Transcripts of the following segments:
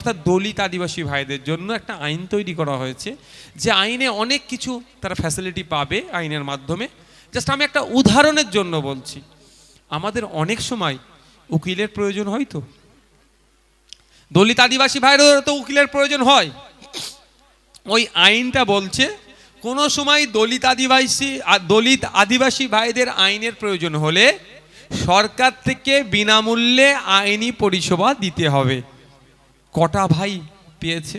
অর্থাৎ দলিত আদিবাসী ভাইদের জন্য একটা আইন তৈরি করা হয়েছে, যে আইনে অনেক কিছু তারা ফ্যাসিলিটি পাবে আইনের মাধ্যমে। জাস্ট আমি একটা উদাহরণের জন্য বলছি, আমাদের অনেক সময় উকিলের প্রয়োজন হয় তো? দলিত আদিবাসী ভাইয়েরও তো উকিলের প্রয়োজন হয়। ওই আইনটা বলছে, কোনো সময় দলিত আদিবাসী দলিত আদিবাসী ভাইদের আইনের প্রয়োজন হলে সরকার থেকে বিনামূল্যে আইনি পরিষেবা দিতে হবে। কটা ভাই পেয়েছে?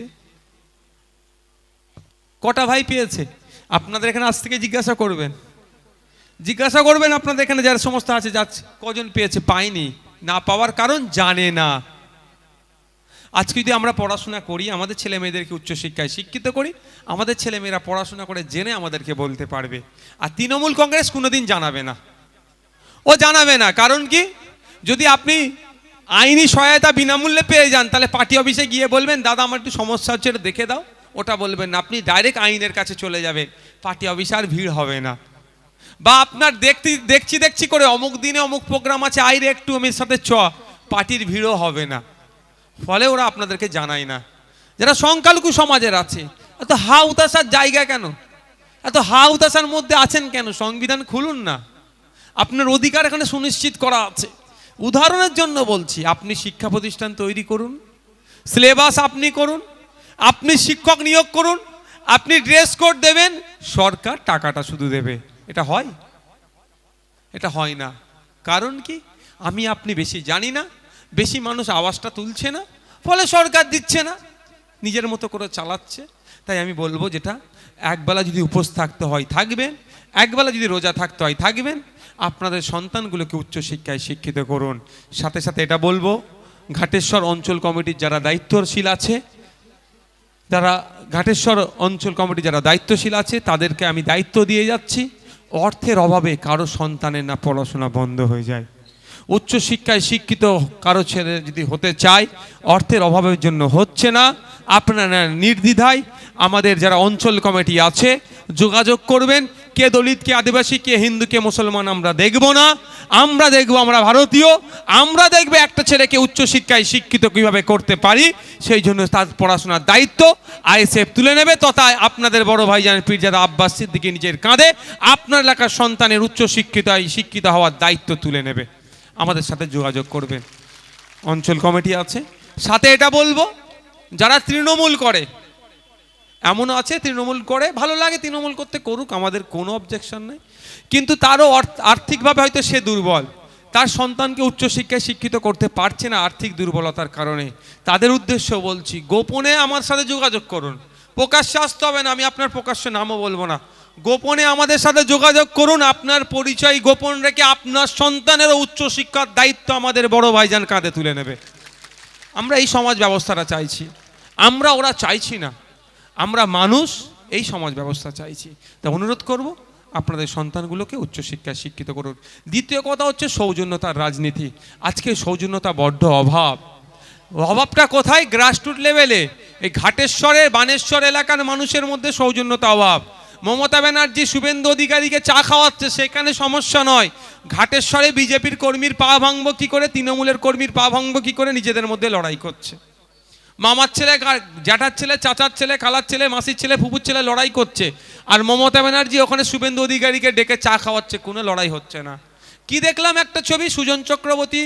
কটা ভাই পেয়েছে? আপনাদের এখানে আজ থেকে জিজ্ঞাসা করবেন। জিজ্ঞাসা করবেন আপনাদের এখানে যারা সমস্ত আছে যাচ্ছে কজন পেয়েছে পায়নি, না পাওয়ার কারণ জানে না। আজকে যদি আমরা পড়াশোনা করি, আমাদের ছেলে মেয়েদেরকে উচ্চশিক্ষায় শিক্ষিত করি, আমাদের ছেলে মেয়েরা পড়াশোনা করে জেনে আমাদেরকে বলতে পারবে। আর তৃণমূল কংগ্রেস কোনোদিন জানাবে না। ও জানাবে না, কারণ কি? যদি আপনি আইনি সহায়তা বিনামূল্যে পেয়ে যান, তাহলে পার্টি অফিসে গিয়ে বলবেন, দাদা, আমার একটু সমস্যা হচ্ছে এটা দেখে দাও। ওটা বলবেন না, আপনি ডাইরেক্ট আইনের কাছে চলে যাবেন। পার্টি অফিসে আর ভিড় হবে না। বা আপনার দেখতে, দেখছি দেখছি করে অমুক দিনে অমুক প্রোগ্রাম আছে, আইরে একটু আমার সাথে চ, পার্টির ভিড়ও হবে না। ফলে ওরা আপনাদেরকে জানায় না। যারা সংখ্যালঘু সমাজের আছে, এত হা উতাসার জায়গা কেন? এত হা উতাসার মধ্যে আছেন কেন? সংবিধান খুলুন না। আপনার অধিকার এখানে সুনিশ্চিত করা আছে। উদাহরণের জন্য বলছি, আপনি শিক্ষা প্রতিষ্ঠান তৈরি করুন, সিলেবাস আপনি করুন, আপনি শিক্ষক নিয়োগ করুন, আপনি ড্রেস কোড দেবেন, সরকার টাকাটা শুধু দেবে। এটা হয়? এটা হয় না। কারণ কি? আমি আপনি বেশি জানি না, বেশি মানুষ আওয়াজটা তুলছে না, ফলে সরকার দিচ্ছে না, নিজের মতো করে চালাচ্ছে। তাই আমি বলব যেটা, একবেলা যদি উপোস থাকতে হয় থাকবেন, একবেলা যদি রোজা থাকতে হয় থাকবেন আপনাদের সন্তানগুলোকে উচ্চশিক্ষায় শিক্ষিত করুন। সাথে সাথে এটা বলব, ঘাটেশ্বর অঞ্চল কমিটির যারা দায়িত্বশীল আছে, যারা ঘাটেশ্বর অঞ্চল কমিটি যারা দায়িত্বশীল আছে, তাদেরকে আমি দায়িত্ব দিয়ে যাচ্ছি। অর্থের অভাবে কারও সন্তানের না পড়াশোনা বন্ধ হয়ে যায়। উচ্চশিক্ষায় শিক্ষিত কারও ছেলে যদি হতে চায়, অর্থের অভাবের জন্য হচ্ছে না। আপনারা নির্দ্বিধায় আমাদের যারা অঞ্চল কমিটি আছে, যোগাযোগ করবেন। কে দলিত, কে আদিবাসী, কে হিন্দু, কে মুসলমান, আমরা দেখব না। আমরা দেখব আমরা ভারতীয়। আমরা দেখবে একটা ছেলেকে উচ্চশিক্ষায় শিক্ষিত কীভাবে করতে পারি, সেই জন্য তার পড়াশোনার দায়িত্ব আইএসএফ তুলে নেবে। তথা আপনাদের বড় ভাই ভাইজান পীরজাদা আব্বাস সিদ্দিকি নিজের কাঁধে আপনার এলাকার সন্তানের উচ্চশিক্ষিতায় শিক্ষিত হওয়ার দায়িত্ব তুলে নেবে। আমাদের সাথে যোগাযোগ করবেন। অঞ্চল কমিটি আছে। সাথে এটা বলব, যারা তৃণমূল করে এমনও আছে, তৃণমূল করে, ভালো লাগে তৃণমূল করতে করুক, আমাদের কোনো অবজেকশন নেই। কিন্তু তারও আর্থিকভাবে হয়তো সে দুর্বল। তার সন্তানকে উচ্চশিক্ষায় শিক্ষিত করতে পারছে না আর্থিক দুর্বলতার কারণে। তাদের উদ্দেশ্য বলছি, গোপনে আমার সাথে যোগাযোগ করুন। প্রকাশ্যে আসতে হবে না, আমি আপনার প্রকাশ্য নামও বলব না। গোপনে আমাদের সাথে যোগাযোগ করুন, আপনার পরিচয় গোপন রেখে আপনার সন্তানেরও উচ্চশিক্ষার দায়িত্ব আমাদের বড় ভাইজান কাঁধে তুলে নেবে। আমরা এই সমাজ ব্যবস্থাটা চাইছি। আমরা ওরা চাইছি না। আমরা মানুষ, এই সমাজ ব্যবস্থা চাইছি। তা অনুরোধ করব, আপনাদের সন্তানগুলোকে উচ্চশিক্ষায় শিক্ষিত করুন। দ্বিতীয় কথা হচ্ছে সৌজন্যতার রাজনীতি। আজকে সৌজন্যতা বড্ড অভাব। অভাবটা কোথায়? গ্রাসরুট লেভেলে এই ঘাটেশ্বরের, বানেশ্বর এলাকার মানুষের মধ্যে সৌজন্যতা অভাব। মমতা ব্যানার্জি শুভেন্দু অধিকারীকে চা খাওয়াচ্ছে, সেখানে সমস্যা নয়। ঘাটেশ্বরে বিজেপির কর্মীর পা ভাঙবো কি করে? তৃণমূলের কর্মীর পা ভাঙবো কি করে? নিজেদের মধ্যে লড়াই করছে। মামার ছেলে জ্যাঠার ছেলে, চাচার ছেলে খালার ছেলে, মাসির ছেলে, ফুপুর ছেলে লড়াই করছে। আর মমতা ব্যানার্জি ওখানে শুভেন্দু অধিকারীকে ডেকে চা খাওয়াচ্ছে, কোনো লড়াই হচ্ছে না। কি দেখলাম একটা ছবি? সুজন চক্রবর্তী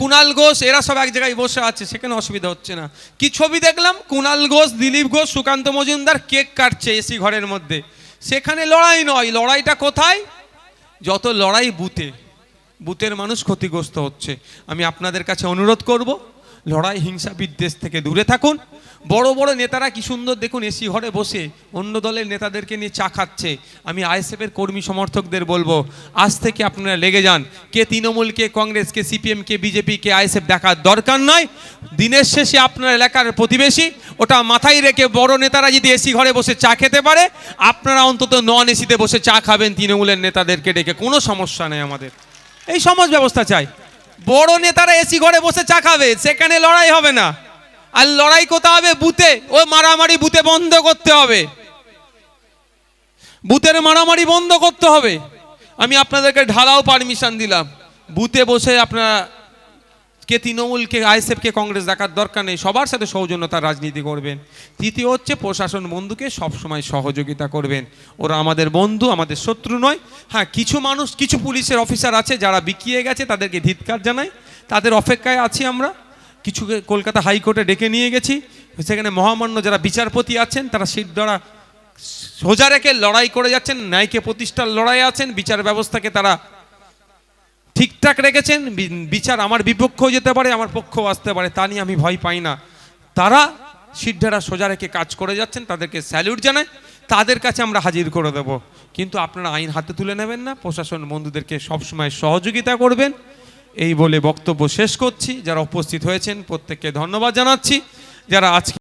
কুণাল ঘোষ, এরা সব এক জায়গায় বসে আছে, সেখানে অসুবিধা হচ্ছে না। কি ছবি দেখলাম? কুণাল ঘোষ, দিলীপ ঘোষ, সুকান্ত মজুমদার কেক কাটছে এসি ঘরের মধ্যে। সেখানে লড়াই নয়, লড়াইটা কোথায়? যত লড়াই বুথে, বুথের মানুষ ক্ষতিগ্রস্ত হচ্ছে। আমি আপনাদের কাছে অনুরোধ করব লড়াই হিংসা বিদ্বেষ থেকে দূরে থাকুন। বড় বড় নেতারা কি সুন্দর দেখুন, এসি ঘরে বসে অন্য দলের নেতাদেরকে নিয়ে চা খাচ্ছে। আমি আইএসএফের কর্মী সমর্থকদের বলব, আজ থেকে আপনারা লেগে যান। কে তৃণমূল, কে কংগ্রেস, কে সিপিএম, কে বিজেপি, কে আইএসএফ দেখার দরকার নয় দিনের শেষে আপনার এলাকার প্রতিবেশী, ওটা মাথায় রেখে বড় নেতারা যদি এসি ঘরে বসে চা খেতে পারে, আপনারা অন্তত নন এসিতে বসে চা খাবেন, তৃণমূলের নেতাদেরকে ডেকে। কোনো সমস্যা নেই আমাদের। এই সমাজ ব্যবস্থা চাই। বড় নেতারা এসি ঘরে বসে চা খাবে, সেখানে লড়াই হবে না। আর লড়াই কোথা হবে? বুথে। ও মারামারি বুথে বন্ধ করতে হবে। বুথের মারামারি বন্ধ করতে হবে। আমি আপনাদেরকে ঢালাও পারমিশন দিলাম। বুথে বসে আপনারা কে তৃণমূল, কে আইএসএফ, কে কংগ্রেস দেখার দরকার নেই। সবার সাথে সৌজন্যতার রাজনীতি করবেন। তৃতীয় হচ্ছে প্রশাসন বন্ধুকে সবসময় সহযোগিতা করবেন। ওরা আমাদের বন্ধু, আমাদের শত্রু নয়। হ্যাঁ কিছু মানুষ, কিছু পুলিশের অফিসার আছে যারা বিকিয়ে গেছে, তাদেরকে ধিৎকার জানাই। তাদের অপেক্ষায় আছি আমরা। কিছু কলকাতা হাইকোর্টে ডেকে নিয়ে গেছি। সেখানে মহামান্য যারা বিচারপতি আছেন, তারা সিট দ্বারা সোজা রেখে লড়াই করে যাচ্ছেন, ন্যায়কে প্রতিষ্ঠার লড়াই আছেন, বিচার ব্যবস্থাকে তারা ঠিকঠাক রেখেছেন বিচার আমার বিপক্ষেও যেতে পারে, আমার পক্ষেও আসতে পারে, তা নিয়ে আমি ভয় পাই না। তারা সিদ্ধারা সোজা রেখে কাজ করে যাচ্ছেন, তাদেরকে স্যালিউট জানায় তাদের কাছে আমরা হাজির করে দেব। কিন্তু আপনারা আইন হাতে তুলে নেবেন না, প্রশাসন বন্ধুদেরকে সবসময় সহযোগিতা করবেন। এই বলে বক্তব্য শেষ করছি। যারা উপস্থিত হয়েছেন, প্রত্যেককে ধন্যবাদ জানাচ্ছি। যারা আজকে